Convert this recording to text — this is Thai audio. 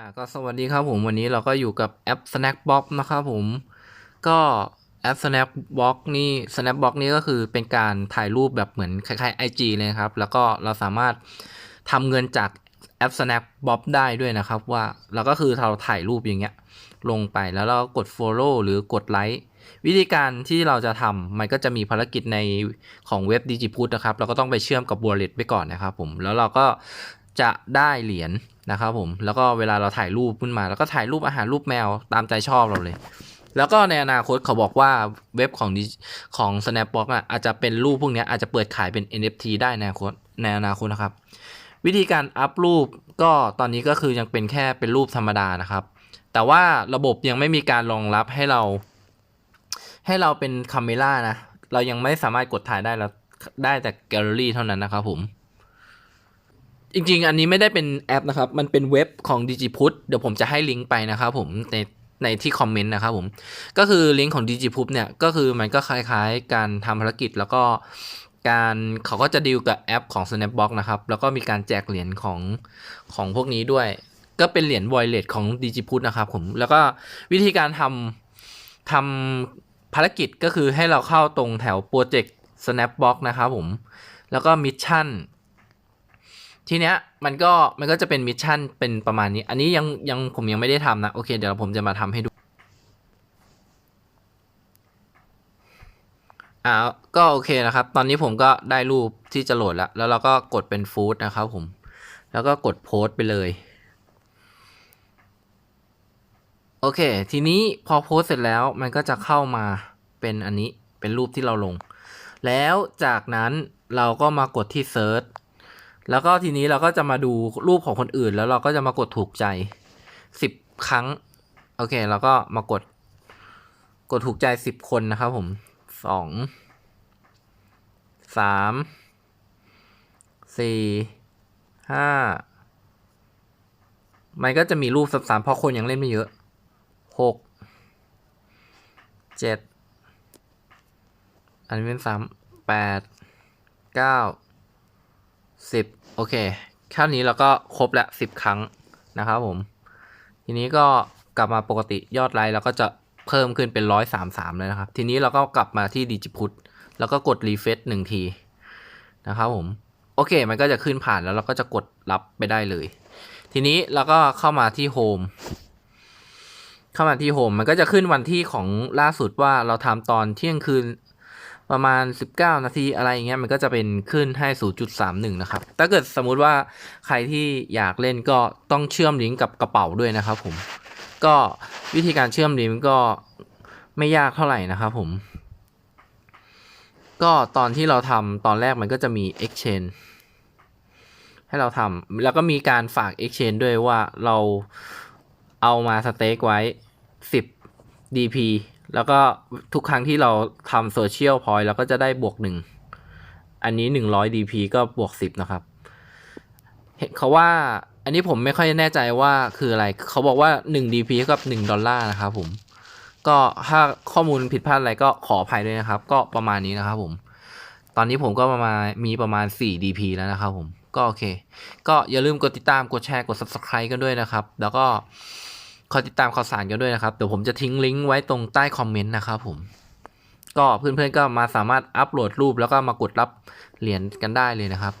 อ่าก็สวัสดีครับผมวันนี้เราก็อยู่กับแอป Snackbox นะครับผม ก็แอป Snackbox นี่ Snackbox นี่ก็คือเป็นการถ่ายรูปแบบเหมือนคล้ายๆ IG เลยครับ แล้วก็เราสามารถทำเงินจากแอป Snackbox ได้ด้วยนะครับว่าเราก็คือเราถ่ายรูปอย่างเงี้ยลงไปแล้วเราก็กด Follow หรือกดไลค์วิธีการที่เราจะทำมันก็จะมีภารกิจในของเว็บ d i g i p u t นะครับ เราก็ต้องไปเชื่อมกับ Wallet ไปก่อนนะครับผม แล้วเราก็ จะได้เหรียญนะครับผมแล้วก็เวลาเราถ่ายรูปขึ้นมา แล้วก็ถ่ายรูปอาหารรูปแมวตามใจชอบเราเลย แล้วก็ในอนาคตเขาบอกว่าเว็บของของ Snapbox อะอาจจะเป็นรูปพวกนี้อาจจะเปิดขายเป็น NFT ได้ในอนาคตในอนาคตนะครับ วิธีการอัพรูปก็ตอนนี้ก็คือยังเป็นแค่เป็นรูปธรรมดานะครับ แต่ว่าระบบยังไม่มีการรองรับให้เรา ให้เราเป็นคาเมล่านะเรายังไม่สามารถกดถ่ายได้แล้วได้แต่แกลเลอรี่เท่านั้นนะครับผม จริง ๆ อันนี้ไม่ได้เป็นแอปนะครับ มันเป็นเว็บของ Digiput เดี๋ยวผมจะให้ลิงก์ไปนะครับผมในในที่คอมเมนต์นะครับผม ก็คือลิงก์ของ Digiput เนี่ย ก็คือมันก็คล้ายๆ การทำภารกิจแล้วก็การเขาก็จะดีลกับแอปของ Snapbox นะครับ แล้วก็มีการแจกเหรียญของของพวกนี้ด้วย ก็เป็นเหรียญ Wallet ของ Digiput นะครับผม แล้วก็วิธีการทำทำภารกิจก็คือให้เราเข้าตรงแถวโปรเจกต์ Snapbox นะครับผม แล้วก็มิชชั่น ทีเนี้ยมันก็มันก็จะเป็นมิชชั่นเป็นประมาณนี้ อันนี้ยังยังผมยังไม่ได้ทำนะ โอเค เดี๋ยวผมจะมาทำให้ดูอ่าก็โอเคนะครับ ตอนนี้ผมก็ได้รูปที่จะโหลดแล้ว แล้วเราก็กดเป็นฟู้ดนะครับผม แล้วก็กดโพสต์ไปเลย โอเค ทีนี้พอโพสต์เสร็จแล้วมันก็จะเข้ามาเป็นอันนี้เป็นรูปที่เราลง แล้วจากนั้นเราก็มากดที่เซิร์ช แล้วก็ทีนี้เราก็จะมาดูรูปของคนอื่น แล้วเราก็จะมากดถูกใจสิบครั้ง โอเคแล้วก็มากด กดถูกใจสิบคนนะครับผมสองสามสี่ห้ามันก็จะมีรูปซ้ำๆเพราะคนยังเล่นไม่เยอะหกเจ็ดอันนี้เป็นซ้ำแปดเก้า สิบโอเคแค่นี้เราก็ครบแล้วสิบครั้งนะครับผม ทีนี้ก็กลับมาปกติยอดไลค์เราก็จะเพิ่มขึ้นเป็นร้อยสามสามเลยนะครับ ทีนี้เราก็กลับมาที่ดิจิพุทแล้วก็กดรีเฟซหนึ่งทีนะครับผม โอเค มันก็จะขึ้นผ่านแล้วเราก็จะกดรับไปได้เลย ทีนี้เราก็เข้ามาที่โฮมเข้ามาที่โฮมมันก็จะขึ้นวันที่ของล่าสุดว่าเราทำตอนเที่ยงคืน ประมาณ 19 นาทีอะไรอย่างเงี้ยมันก็จะเป็นขึ้นให้ 0.31 นะครับ ถ้าเกิดสมมุติว่าใครที่อยากเล่นก็ต้องเชื่อมลิงก์กับกระเป๋าด้วยนะครับผม ก็วิธีการเชื่อมลิงก์ก็ไม่ยากเท่าไหร่นะครับผม ก็ตอนที่เราทำตอนแรกมันก็จะมี exchange ให้เราทำแล้วก็มีการฝาก exchange ด้วยว่าเราเอามาสเต็กไว้ 10 DP แล้วก็ทุกครั้งที่เราทำโซเชียลพอยต์เราก็จะได้บวกหนึ่ง อันนี้หนึ่งร้อย DP ก็บวกสิบนะครับ เห็นเขาว่า อันนี้ผมไม่ค่อยแน่ใจว่าคืออะไร เขาบอกว่าหนึ่ง DP เท่ากับหนึ่งดอลลาร์นะครับผม ก็ถ้าข้อมูลผิดพลาดอะไรก็ขออภัยด้วยนะครับ ก็ประมาณนี้นะครับผม ตอนนี้ผมก็ประมาณมีประมาณ4 DP แล้วนะครับผม ก็โอเค ก็อย่าลืมกดติดตาม กดแชร์ กด Subscribe กันด้วยนะครับ แล้วก็ คอยติดตามข่าวสารกันด้วยนะครับ เดี๋ยวผมจะทิ้งลิงก์ไว้ตรงใต้คอมเมนต์นะครับผม ก็เพื่อนๆก็มาสามารถอัปโหลดรูปแล้วก็มากดรับเหรียญกันได้เลยนะครับ